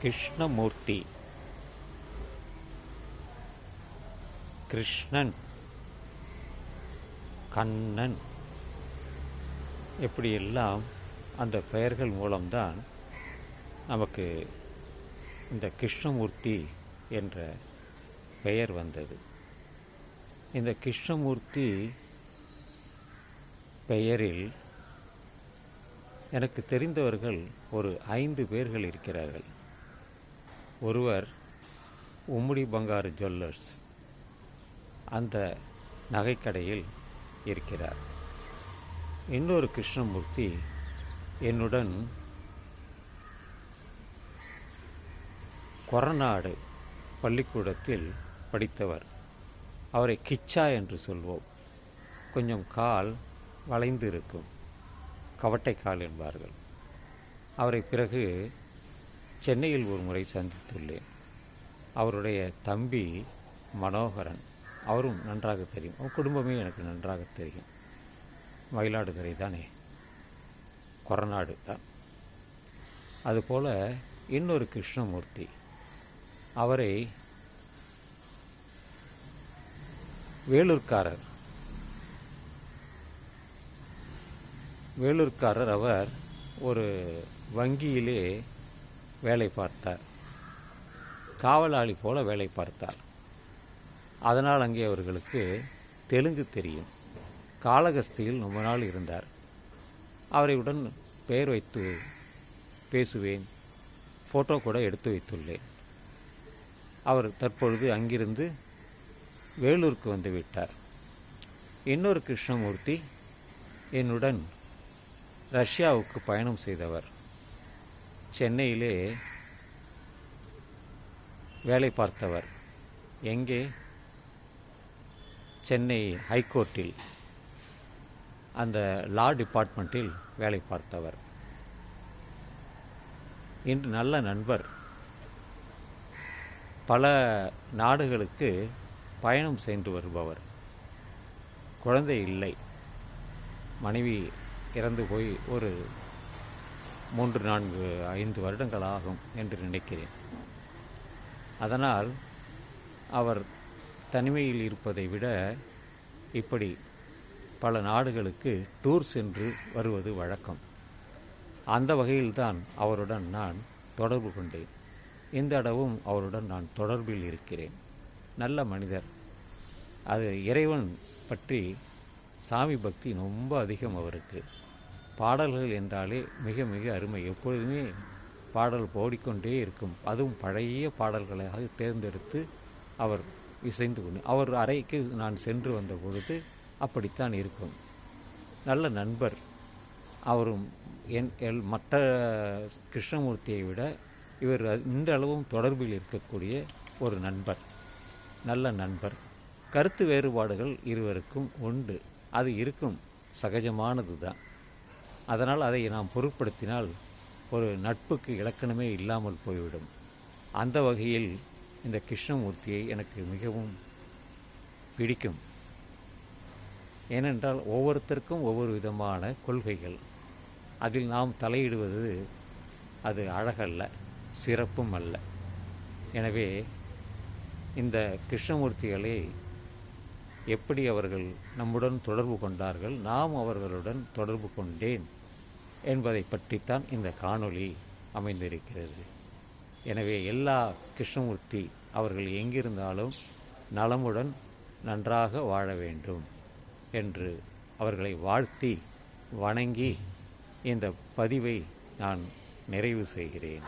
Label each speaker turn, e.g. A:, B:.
A: கிருஷ்ணமூர்த்தி. கிருஷ்ணன். கண்ணன். இப்படியெல்லாம் அந்த பெயர்கள் மூலம்தான் நமக்கு இந்த கிருஷ்ணமூர்த்தி என்ற பெயர் வந்தது. இந்த கிருஷ்ணமூர்த்தி பெயரில் எனக்கு தெரிந்தவர்கள் ஒரு ஐந்து பேர்கள் இருக்கிறார்கள். ஒருவர் உம்முடி பங்காரு ஜுவல்லர்ஸ் அந்த நகைக்கடையில் இருக்கிறார். இன்னொரு கிருஷ்ணமூர்த்தி என்னுடன் கொரநாடு பள்ளிக்கூடத்தில் படித்தவர். அவரை கிச்சா என்று சொல்வோம். கொஞ்சம் கால் வளைந்து இருக்கும் கவட்டை கால் என்பார்கள். அவரை பிறகு சென்னையில் ஒரு முறை சந்தித்துள்ளேன். அவருடைய தம்பி மனோகரன் அவரும் நன்றாக தெரியும். அவர் குடும்பமே எனக்கு நன்றாக தெரியும். மயிலாடுதுறை தானே. கொரநாடு தான். அதுபோல் இன்னொரு கிருஷ்ணமூர்த்தி. அவரை வேலூர்காரர் வேலூர்காரர் அவர் ஒரு வங்கியிலே வேலை பார்த்தார். காவலாளி போல வேலை பார்த்தார். அதனால் அங்கே அவர்களுக்கு தெலுங்கு தெரியும். காளகஸ்தியில் ரொம்ப நாள் இருந்தார். அவரையுடன் பெயர் வைத்து பேசுவேன். ஃபோட்டோ கூட எடுத்து வைத்துள்ளேன். அவர் தற்பொழுது அங்கிருந்து வேலூருக்கு வந்து விட்டார். இன்னொரு கிருஷ்ணமூர்த்தி என்னுடன் ரஷ்யாவுக்கு பயணம் செய்தவர். சென்னையிலே வேலை பார்த்தவர் எங்கே? சென்னை ஹைகோர்ட்டில். அந்த லா டிபார்ட்மெண்ட்டில் வேலை பார்த்தவர். இன்று நல்ல நண்பர். பல நாடுகளுக்கு பயணம் சென்று வருபவர். குழந்தை இல்லை. மனைவி இறந்து போய் ஒரு மூன்று நான்கு ஐந்து வருடங்கள் ஆகும் என்று நினைக்கிறேன். அதனால் அவர் தனிமையில் இருப்பதை விட இப்படி பல நாடுகளுக்கு டூர் சென்று வருவது வழக்கம். அந்த வகையில்தான் அவருடன் நான் தொடர்பு கொண்டேன். இந்த இடவும் அவருடன் நான் தொடர்பில் இருக்கிறேன். நல்ல மனிதர். அது இறைவன் பற்றி சாமி பக்தி ரொம்ப அதிகம் அவருக்கு. பாடல்கள் என்றாலே மிக மிக அருமை. எப்பொழுதுமே பாடல் ஓடிக்கொண்டே இருக்கும். அதுவும் பழைய பாடல்களாக தேர்ந்தெடுத்து அவர் இசைந்து கொண்டு அவர் அறைக்கு நான் சென்று வந்த பொழுது அப்படித்தான் இருக்கும். நல்ல நண்பர். அவரும் என் எல் மற்ற கிருஷ்ணமூர்த்தியை விட இவர் இன்றளவும் தொடர்பில் இருக்கக்கூடிய ஒரு நண்பர். நல்ல நண்பர். கருத்து வேறுபாடுகள் இருவருக்கும் உண்டு. அது இருக்கும். சகஜமானது தான் அதனால் அதை நாம் பொருட்படுத்தினால் ஒரு நட்புக்கு இலக்கணமே இல்லாமல் போய்விடும். அந்த வகையில் இந்த கிருஷ்ணமூர்த்தியை எனக்கு மிகவும் பிடிக்கும். ஏனென்றால் ஒவ்வொருத்தருக்கும் ஒவ்வொரு விதமான கொள்கைகள். அதில் நாம் தலையிடுவது அது அழகல்ல சிறப்பும் அல்ல. எனவே இந்த கிருஷ்ணமூர்த்திகளை எப்படி அவர்கள் நம்முடன் தொடர்பு கொண்டார்கள் நாம் அவர்களுடன் தொடர்பு கொண்டேன். என்பதை பற்றித்தான் இந்த காணொளி அமைந்திருக்கிறது. எனவே எல்லா கிருஷ்ணமூர்த்தி அவர்கள் எங்கிருந்தாலும் நலமுடன் நன்றாக வாழ வேண்டும் என்று அவர்களை வாழ்த்தி வணங்கி இந்த பதிவை நான் நிறைவு செய்கிறேன்.